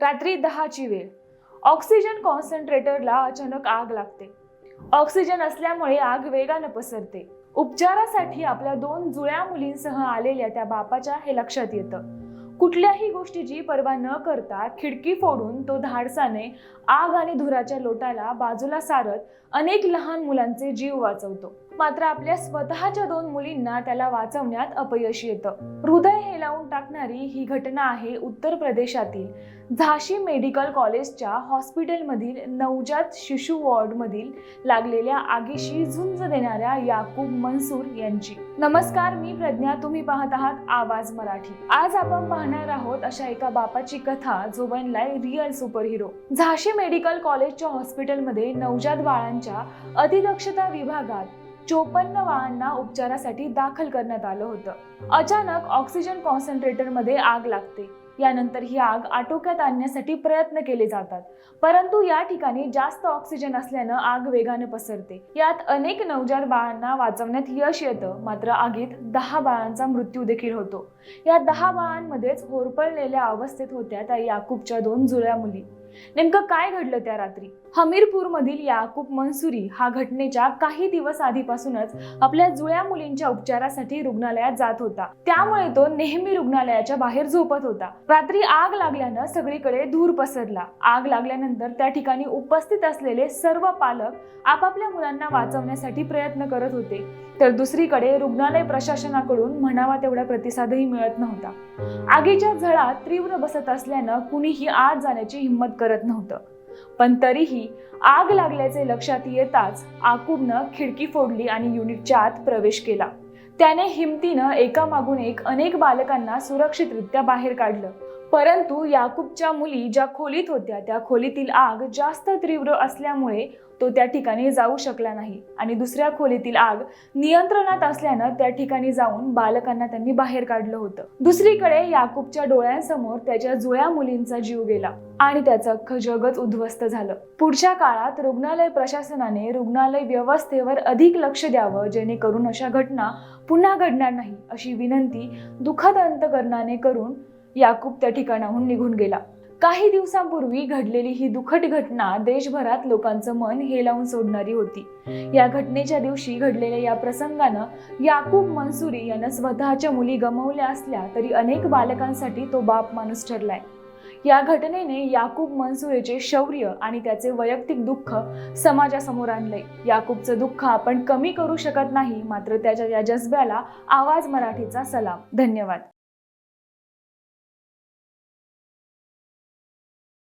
रात्री दहाची वेळ. ऑक्सिजन कॉन्सन्ट्रेटरला अचानक आग लागते. ऑक्सिजन असल्यामुळे आग वेगानं पसरते. उपचारासाठी आपल्या दोन जुळ्या मुलींसह आलेल्या त्या बापाच्या हे लक्षात येतं. कुठल्याही गोष्टीची पर्वा न करता खिडकी फोडून तो धाडसाने आग आणि धुराच्या लोटाला बाजूला सारत अनेक लहान मुलांचे जीव वाचवतो. मात्र आपल्या स्वतःच्या दोन मुलींना त्याला वाचवण्यात अपयश येतं. हृदय हेलावून टाकणारी ही घटना आहे उत्तर प्रदेशातील झाशी मेडिकल कॉलेजच्या हॉस्पिटलमधील नवजात शिशु वॉर्डमधील लागलेल्या आगीशी झुंज देणाऱ्या याकूब मनसूर यांची. नमस्कार मी प्रज्ञा. तुम्ही पाहत आहात आवाज मराठी. आज आपण पाहणार आहोत अशा एका बापाची कथा जो बनलाय रिअल सुपर हिरो झाशी मेडिकल कॉलेजच्या हॉस्पिटलमध्ये नवजात बाळांच्या अतिदक्षता विभागात चोपन्न बाळांना उपचारासाठी दाखल करण्यात आलं होतं. अचानक ऑक्सिजन कॉन्सन्ट्रेटरमध्ये आग लागते. यानंतर ही आग आटोक्यात आणण्यासाठी प्रयत्न केले जातात. परंतु या ठिकाणी जास्त ऑक्सिजन असल्यानं आग वेगाने पसरते. यात अनेक नवजात बाळांना वाचवण्यात यश येतं. मात्र आगीत दहा बाळांचा मृत्यू देखील होतो. या दहा बाळांमध्येच होरपळलेल्या अवस्थेत होत्या त्या याकूबच्या दोन जुळ्या मुली. नेमकं काय घडलं त्या रात्री? हमीरपूर मधील याकूब मनसुरी हा घटनेच्या काही दिवस आधीपासूनच आपल्या जुळ्या मुलींच्या उपचारासाठी रुग्णालयात जात होता. त्यामुळे तो नेहमी रुग्णालयाच्या बाहेर झोपत होता. रात्री आग लागल्यानं सगळीकडे धूर पसरला. आग लागल्यानंतर त्या ठिकाणी उपस्थित असलेले सर्व पालक आपापल्या मुलांना वाचवण्यासाठी प्रयत्न करत होते. तर दुसरीकडे रुग्णालय प्रशासनाकडून म्हणावा तेवढा प्रतिसादही मिळत नव्हता. आगीच्या झळा तीव्र बसत असल्यानं कुणीही आत जाण्याची हिंमत करत नव्हतं. पण तरीही आग लागल्याचे लक्षात येताच आकुबनं खिडकी फोडली आणि युनिटच्या आत प्रवेश केला. त्याने हिमतीनं एकामागून एक अनेक बालकांना सुरक्षितरित्या बाहेर काढलं. परंतु याकूबच्या मुली ज्या खोलीत होत्या त्या खोलीतील आग जास्त तीव्र असल्यामुळे तो त्या ठिकाणी जाऊ शकला नाही. आणि दुसऱ्या खोलीतील आग नियंत्रणात असल्यानं त्या ठिकाणी जाऊन बालकांना त्यांनी बाहेर काढलं होतं. दुसरीकडे याकूबच्या डोळ्यांसमोर त्याच्या जुळ्या मुलींचा जीव गेला आणि त्याचं अख्खं जगच उद्ध्वस्त झालं. पुढच्या काळात रुग्णालय प्रशासनाने रुग्णालय व्यवस्थेवर अधिक लक्ष द्यावं जेणेकरून अशा घटना पुन्हा घडणार नाही अशी विनंती दुःखद अंतकरणाने करून याकूब त्या ठिकाणाहून निघून गेला. काही दिवसांपूर्वी घडलेली ही दुःखद घटना देशभरात लोकांचं मन हेलावून सोडणारी होती. या घटनेच्या दिवशी घडलेल्या या प्रसंगानं याकूब मनसुरी यानं स्वतःच्या मुली गमावल्या असल्या तरी अनेक बालकांसाठी तो बाप माणूस ठरलाय. या घटनेने याकूब मनसुरेचे शौर्य आणि त्याचे वैयक्तिक दुःख समाजासमोर आणले याकूबचं दुःख आपण कमी करू शकत नाही मात्र त्याच्या या जज्ब्याला आवाज मराठीचा सलाम. धन्यवाद.